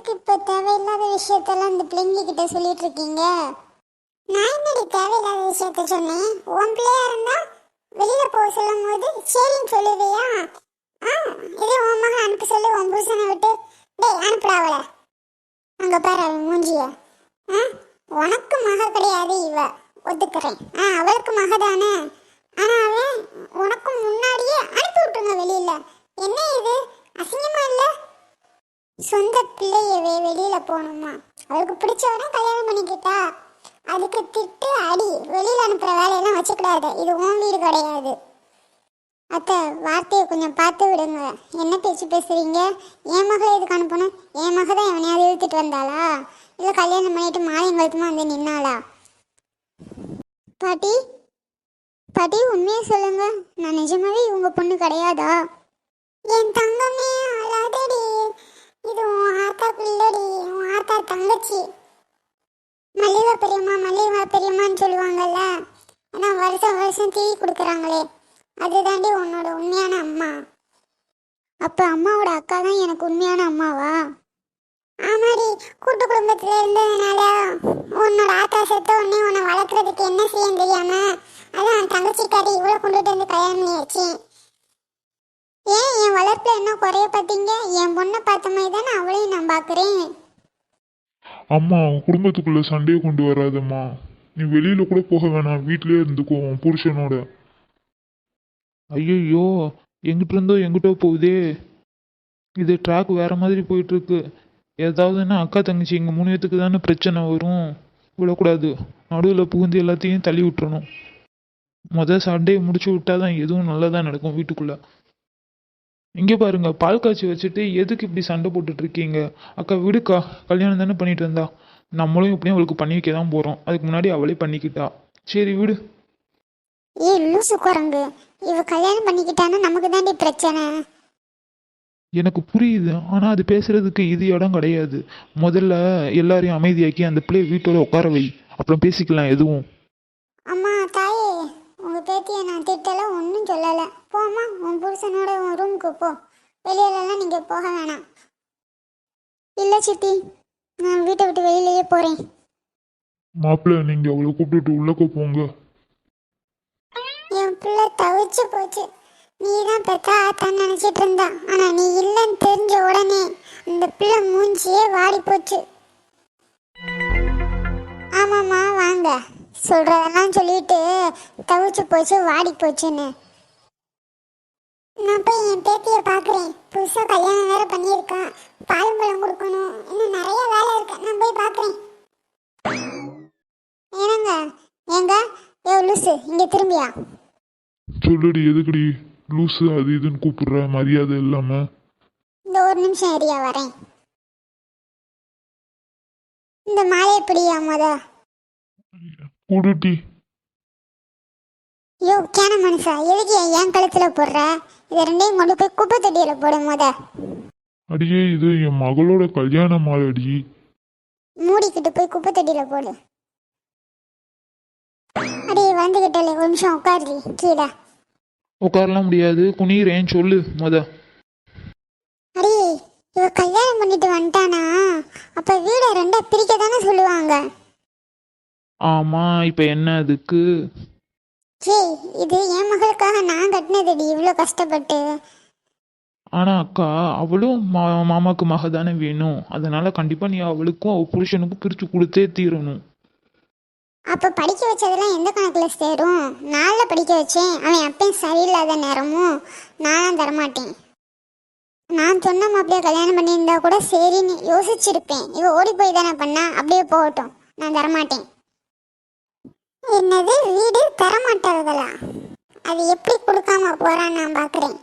எதுக்கு இப்ப தேவையில்லாத விஷயத்தெல்லாம் இந்த பிள்ளைங்க கிட்ட சொல்லிட்டு இருக்கீங்க நான் என்னடி தேவையில்லாத விஷயத்த சொன்னேன்? உன் பிள்ளையா இருந்தா வெளியில போக சொல்லும் போது சரின்னு சொல்லுவியா? ஆ இதே உன் மகன் அனுப்ப சொல்லி உன் புருஷனை விட்டு டேய் அனுப்புறாவல அங்க பாரு அவன் மூஞ்சிய. ஆ உனக்கு மக கிடையாது இவ. ஒத்துக்கிறேன். ஆ அவளுக்கு மக தானே ஆனா அவன் உனக்கு முன்னாடியே அனுப்பி விட்டுருங்க வெளியில என்ன இது அசிங்கமா இல்ல சொந்த பிள்ளையவே வெளியில போகணுமா? அவளுக்கு பிடிச்சவன கல்யாணம் பண்ணிக்கிட்டா. அதுக்கு திட்டு அடி வெளியில அனுப்புற வேலையெல்லாம் வச்சுக்கூடாது. இது உன் வீடு கிடையாது. அத்தை வார்த்தையை கொஞ்சம் பார்த்து விடுங்க. என்ன பேச்சு பேசுறீங்க? என் மகளை எதுக்கு அனுப்பணும்? என் மக தான் எவனையாவது இழுத்துட்டு வந்தாளா? இல்லை கல்யாணம் பண்ணிட்டு மாலையும் கழுத்துமா வந்து நின்னாளா? பாட்டி பாட்டி உண்மையை சொல்லுங்க. நான் நிஜமாவே இவங்க பொண்ணு கிடையாதா? என் தங்கமே தங்கச்சி மல்லிகா பெரியம்மா மல்லிகா பெரியம்மான்னு சொல்லுவாங்கல்ல? ஆனால் வருஷம் வருஷம் தீ கொடுக்குறாங்களே. அதுதாண்டி உன்னோட உண்மையான அம்மா. அப்போ அம்மாவோட அக்கா தான் எனக்கு உண்மையான அம்மாவா? ஆமாடி. கூட்டு குடும்பத்துல இருந்ததுனால உன்னோட ஆத்தா செத்த உடனே உன்னை வளர்க்குறதுக்கு என்ன செய்யும் தெரியாம அதான் தங்கச்சிக்காரி இவ்வளோ கொண்டுட்டு வந்து கல்யாணம் பண்ணி ஏன் என் வளர்ப்பில் என்ன குறைய பார்த்தீங்க? என் பொண்ணை பார்த்த மாதிரி தானே அவளையும் நான் பார்க்குறேன். அம்மா உன் குடும்பத்துக்குள்ள சண்டையை கொண்டு வராதம்மா. நீ வெளியில கூட போக வேணாம். வீட்டிலேயே இருந்துக்கோ உன் புருஷனோட. ஐயையோ எங்கிட்ட இருந்தோ எங்கிட்டோ போகுதே. இது ட்ராக் வேற மாதிரி போயிட்டு இருக்கு ஏதாவதுன்னா அக்கா தங்கச்சி எங்கள் மூணு பேத்துக்கு தானே பிரச்சனை வரும். விடக்கூடாது. நடுவில் புகுந்து எல்லாத்தையும் தள்ளி விட்டுறணும். மொதல் சண்டையை முடிச்சு விட்டாதான் எதுவும் நல்லதாக நடக்கும் வீட்டுக்குள்ள. இங்கே பாருங்க பால் காய்ச்சி வச்சுட்டு எதுக்கு இப்படி சண்டை போட்டுட்டு இருக்கீங்க அக்கா விடுக்கா கல்யாணம் தானே பண்ணிட்டு வந்தா நம்மளும் இப்படியும் அவளுக்கு பண்ணி வைக்க தான் போகிறோம் அதுக்கு முன்னாடி அவளே பண்ணிக்கிட்டா. சரி விடு. ஏய் லூசு குரங்கு. இவ கல்யாணம் பண்ணிக்கிட்டான்னா நமக்கு தாண்டி பிரச்சனை. எனக்கு புரியுது. ஆனால் அது பேசுறதுக்கு இது இடம் கிடையாது. முதல்ல எல்லாரையும் அமைதியாக்கி அந்த பிள்ளைய வீட்டோட உட்கார வை. அப்புறம் பேசிக்கலாம் எதுவும். அம்மா தாயே உங்க பேத்தியை நான் திட்டல ஒன்றும் சொல்லலை. போம்மா உன் புருஷனோட உன் ரூமுக்கு போ வெளியிலலாம் நீங்கள் போக வேணாம். இல்லை சித்தி நான் வீட்டை விட்டு வெளியிலேயே போகிறேன் மாப்பிள்ள நீங்க அவளை கூப்பிட்டுட்டு உள்ளக்க போங்க. என் பிள்ளை தவிச்சு போச்சு. நீ தான் பெத்தா ஆத்தான்னு நினச்சிட்டு இருந்தா. ஆனால் நீ இல்லைன்னு தெரிஞ்ச உடனே அந்த பிள்ளை மூஞ்சியே வாடி போச்சு ஆமாம்மா வாங்க. சொல்கிறதெல்லாம் சொல்லிட்டு தவிச்சு போச்சு வாடி போச்சுன்னு கல்யாணம் வேற பண்ணியிருக்கான் பால் பழம் கொடுக்கணும். இன்னும் நிறைய வேலை இருக்கு. நான் போய் பார்க்குறேன். ஏனங்க ஏங்க? ஏ லூசு இங்கே திரும்பியா? சொல்லுடி எதுக்குடி? லூசு அது இதுன்னு கூப்பிடுற மரியாதை இல்லாம. இந்த ஒரு நிமிஷம் ஏரியா வரேன். இந்த மாலை பிடியா முத? கூடுட்டி யோ கேன மனுஷா எதுக்கு என் என் கழுத்துல போடுற? இதை ரெண்டையும் கொண்டு போய் குப்பை தொட்டியில போடு முத. அடியே இது என் மகளோட கல்யாண மாலடி மூடிக்கிட்டு போய் குப்பை தொட்டியில போடு. அடி வந்துகிட்டல ஒரு நிமிஷம் உட்காருடி கீழே. உட்காரலாம் முடியாது. குனிறேன் சொல்லு மொத. அடி இவ கல்யாணம் பண்ணிட்டு வந்துட்டானா? அப்ப வீடை ரெண்டா பிரிக்க தானே சொல்லுவாங்க? ஆமாம் இப்போ என்ன அதுக்கு? ஏய் இது என் மகளுக்காக நான் கட்டினதுடி இவ்வளோ கஷ்டப்பட்டு. ஆனால் அக்கா அவளும் மா மாமாக்கு மக தானே வேணும். அதனால கண்டிப்பாக நீ அவளுக்கும் அவள் புருஷனுக்கும் பிரித்து கொடுத்தே தீரணும். அப்ப படிக்க வச்சதெல்லாம் எந்த கணக்குல சேரும்? நாளில் படிக்க வச்சேன். அவன் அப்பயும் சரியில்லாத நேரமும் நானும் தரமாட்டேன். நான் சொன்ன மாப்பிள்ளைய கல்யாணம் பண்ணியிருந்தா கூட சரின்னு யோசிச்சிருப்பேன். இவ ஓடி போய் தானே பண்ணா அப்படியே போகட்டும். நான் தரமாட்டேன். என்னது வீடு தரமாட்டார்களா அது எப்படி கொடுக்காம போறான்னு நான் பார்க்குறேன்